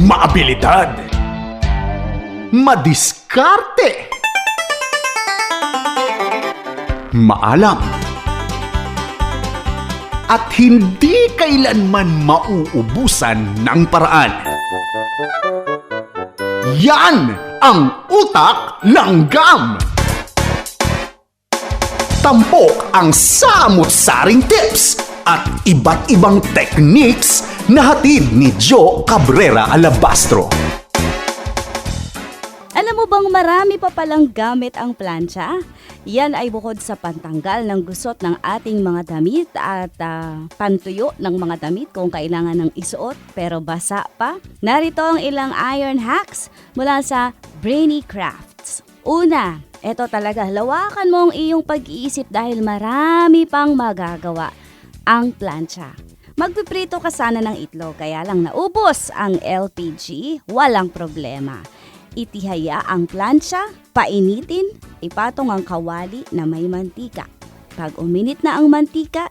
maabilidad, madiskarte, maalam, at hindi kailanman mauubusan ng paraan. Yan ang utak ng GAM! Tampok ang samot-saring tips at iba't ibang techniques na hatid ni Joe Cabrera Alabastro. Alam mo bang marami pa palang gamit ang plancha? Yan ay bukod sa pantanggal ng gusot ng ating mga damit at ah, pantuyo ng mga damit kung kailangan ng isuot pero basa pa. Narito ang ilang iron hacks mula sa Brainy Crafts. Una, eto talaga, lawakan mo ang iyong pag-iisip dahil marami pang magagawa ang plancha. Magpiprito ka sana ng itlog kaya lang naubos ang LPG, walang problema. Itihaya ang plancha, painitin, ipatong ang kawali na may mantika. Pag uminit na ang mantika,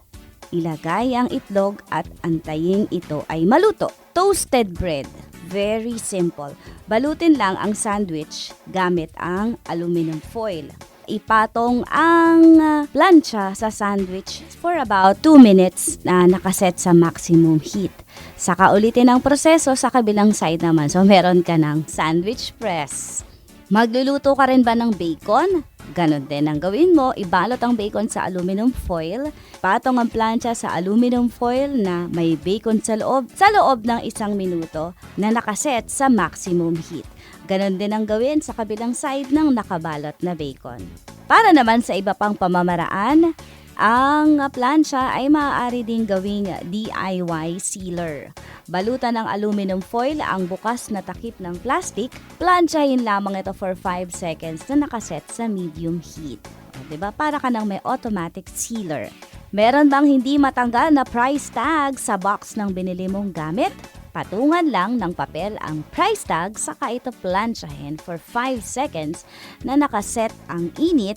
ilagay ang itlog at antayin ito ay maluto. Toasted bread. Very simple. Balutin lang ang sandwich gamit ang aluminum foil. Ipatong ang ah, plancha sa sandwich for about 2 minutes na nakaset sa maximum heat. Saka ulitin ang proseso sa kabilang side naman. So meron ka ng sandwich press. Magluluto ka rin ba ng bacon? Ganon din ang gawin mo, ibalot ang bacon sa aluminum foil, patong ang plancha sa aluminum foil na may bacon sa loob, sa loob ng isang minuto na nakaset sa maximum heat. Ganon din ang gawin sa kabilang side ng nakabalot na bacon. Para naman sa iba pang pamamaraan, ang plancha ay maaari ding gawing DIY sealer. Balutan ng aluminum foil ang bukas na takip ng plastic, planchahin lamang ito for 5 seconds na nakaset sa medium heat. O, 'di ba? Para ka nang may automatic sealer. Meron bang hindi matanggal na price tag sa box ng binili mong gamit? Patungan lang ng papel ang price tag saka ito planchahin for 5 seconds na nakaset ang init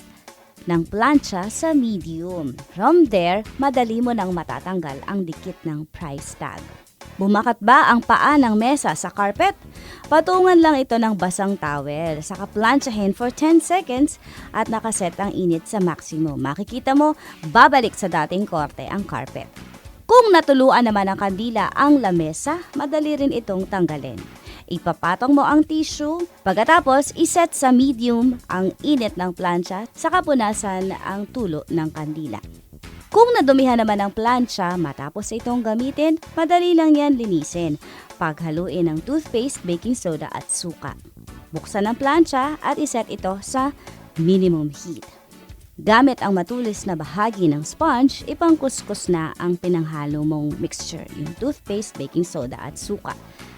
ng plancha sa medium. From there, madali mo nang matatanggal ang dikit ng price tag. Bumakat ba ang paa ng mesa sa carpet? Patungan lang ito ng basang towel, saka planchahin for 10 seconds at nakaset ang init sa maximum. Makikita mo, babalik sa dating korte ang carpet. Kung natuluan naman ng kandila ang lamesa, madali rin itong tanggalin. Ipapatong mo ang tissue, pagkatapos iset sa medium ang init ng plancha, saka punasan ang tulo ng kandila. Kung nadumihan naman ang plancha matapos itong gamitin, madali lang yan linisin. Paghaluin ng toothpaste, baking soda at suka. Buksan ang plancha at iset ito sa minimum heat. Gamit ang matulis na bahagi ng sponge, ipangkuskus na ang pinanghalo mong mixture, yung toothpaste, baking soda at suka.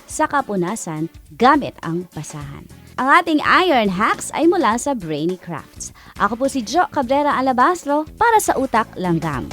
Sa kapunasan, gamit ang basahan. Ang ating iron hacks ay mula sa Brainy Crafts. Ako po si Jo Cabrera Alabastro para sa Utak Langgam.